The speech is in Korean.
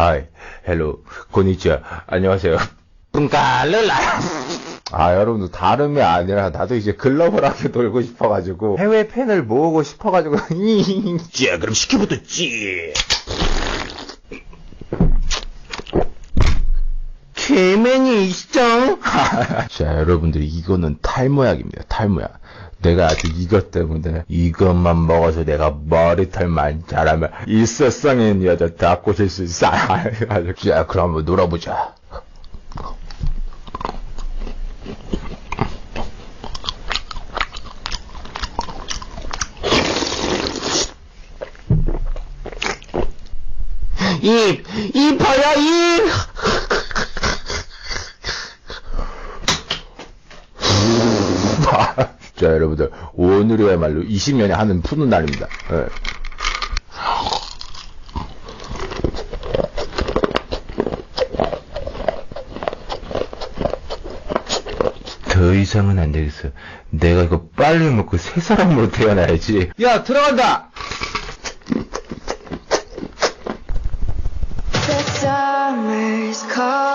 하이, 헬로, 고니치와, 안녕하세요. 뿡까르라. 아, 여러분들, 다름이 아니라, 나도 이제 글로벌하게 놀고 싶어가지고, 해외 팬을 모으고 싶어가지고, 자, 그럼 시켜부터 찌. 개맨이 있어? 자, 여러분들, 이거는 탈모약입니다, 탈모약. 내가 아주 이것 때문에 이것만 먹어서 내가 머리털만 자라면 이 세상에 여자 다 꼬실 수 있어. 자, 그럼 한번 놀아보자. 입, 입 벌려, 입! 자, 여러분들. 오늘이야말로 20년에 하는 푸는 날입니다. 네. 더 이상은 안 되겠어. 내가 이거 빨리 먹고 새 사람으로 태어나야지. 야, 들어간다! Summer's call.